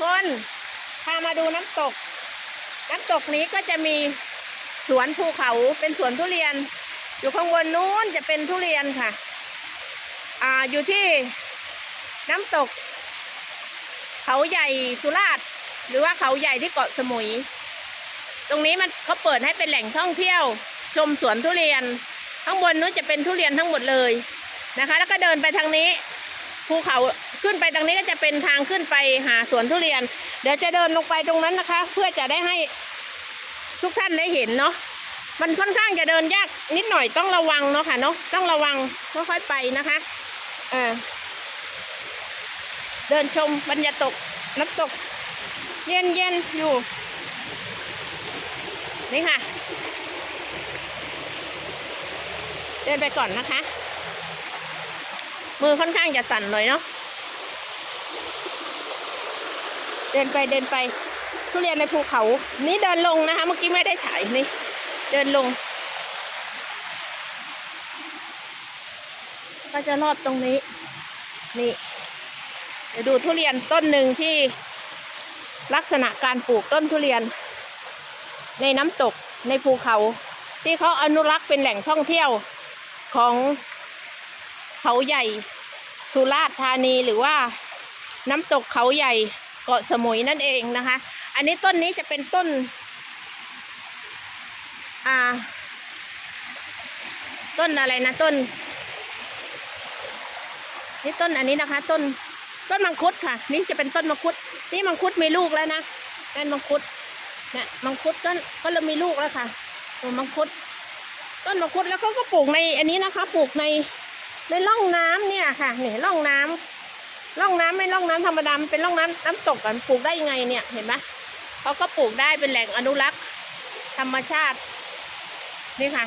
คนพามาดูน้ำตก น้ำตกนี้ก็จะมีสวนภูเขาเป็นสวนทุเรียน อยู่ข้างบนนู้นจะเป็นทุเรียนค่ะ อ่าอยู่ที่น้ำตก เขาใหญ่สุราษฎร์หรือว่าเขาใหญ่ที่เกาะสมุย ตรงนี้มันเขาเปิดให้เป็นแหล่งท่องเที่ยว ชมสวนทุเรียน ข้างบนนู้นจะเป็นทุเรียนทั้งหมดเลยนะคะ แล้วก็เดินไปทางนี้ ภูเขาขึ้นไปตรงนี้ก็จะเป็นทางขึ้นไปหาสวนทุเรียน เดี๋ยวจะเดินลงไปตรงนั้นนะคะ เพื่อจะได้ให้ทุกท่านได้เห็นเนาะมันค่อนข้างจะเดินยากนิดหน่อยต้องระวังเนาะค่ะเนาะต้องระวังค่อยๆไปนะคะเออเดินชมบรรยากาศน้ำตก เย็นๆอยู่นี่ค่ะ เดินไปก่อนนะคะ มือค่อนข้างจะสั่นหน่อยเนาะเดินไปเดินไป ทุเรียนในภูเขา นี่เดินลงนะคะ เมื่อกี้ไม่ได้ถ่ายนี่ เดินลง ก็จะรอดตรงนี้ นี่ เดี๋ยวดูทุเรียนต้นหนึ่งที่ลักษณะการปลูกต้นทุเรียน ในน้ำตกในภูเขา ที่เขาอนุรักษ์เป็นแหล่งท่องเที่ยวของ เขาใหญ่สุราษฎร์ธานีหรือว่าน้ำตกเขาใหญ่เกาะสมุยนั่นเองนะคะ อันนี้ต้นนี้จะเป็นต้น อ่า ต้นอะไรนะต้น นี่ต้นอันนี้นะคะ ต้นต้นมังคุดค่ะ นี่จะเป็นต้นมังคุด นี่มังคุดมีลูกแล้วนะนั่นมังคุดเนี่ยมังคุดก็ก็เริ่มมีลูกแล้วค่ะตัวมังคุด ต้นมังคุดแล้วก็ก็ปลูกในอันนี้นะคะ ปลูกใน ในร่องน้ำเนี่ยค่ะเนี่ยร่องน้ำร่องน้ำไม่ร่องน้ำธรรมดามันเป็นร่องน้ำน้ำตกกันปลูกได้ยังไงเนี่ยเห็นไหมเขาก็ปลูกได้เป็นแหล่งอนุรักษ์ธรรมชาตินี่ค่ะ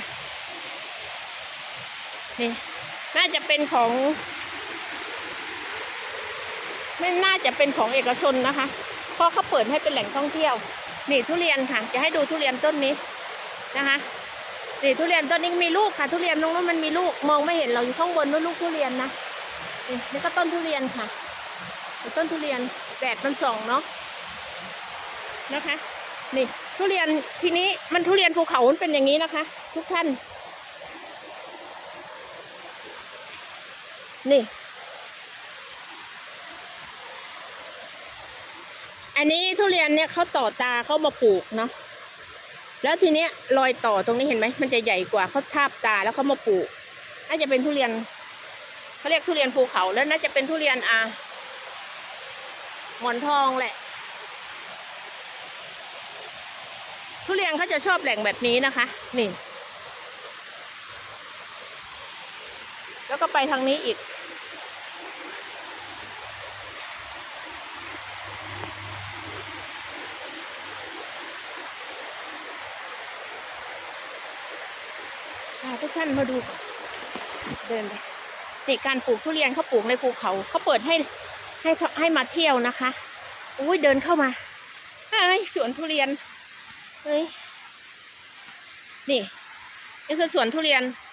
นี่น่าจะเป็นของ ไม่น่าจะเป็นของเอกชนนะคะเพราะเขาเปิดให้เป็นแหล่งท่องเที่ยว นี่ทุเรียนค่ะ จะให้ดูทุเรียนต้นนี้นะคะ นี่ทุเรียนต้นนี้มีลูกค่ะ ทุเรียนตรงนู้นมันมีลูกมองไม่เห็นเราอยู่ข้างบนนู้นลูกทุเรียนนะนี่นี่ก็ต้นทุเรียนค่ะต้นทุเรียนแดดมันส่องเนาะนะคะนี่ทุเรียนทีนี้มันทุเรียนภูเขามันเป็นอย่างนี้นะคะ ทุกท่าน นี่ อันนี้ทุเรียนเนี่ยเขาต่อตาเขามาปลูกเนาะ แล้วทีเนี้ยรอยต่อตรงนี้เห็นไหมมันจะใหญ่กว่าเขาทาบตาแล้วเขามาปลูกน่าจะเป็นทุเรียนเขาเรียกทุเรียนภูเขาแล้วน่าจะเป็นทุเรียนอ่าหมอนทองแหละ ทุเรียนเขาจะชอบแหล่งแบบนี้นะคะ นี่ แล้วก็ไปทางนี้อีก พาทุกท่านมาดู เดินไปนี่การปลูกทุเรียนเขาปลูกในภูเขาเขาเปิดให้ให้ให้มาเที่ยวนะคะอุ้ยเดินเข้ามาเฮ้ยสวนทุเรียนเฮ้ยนี่นี่คือสวนทุเรียน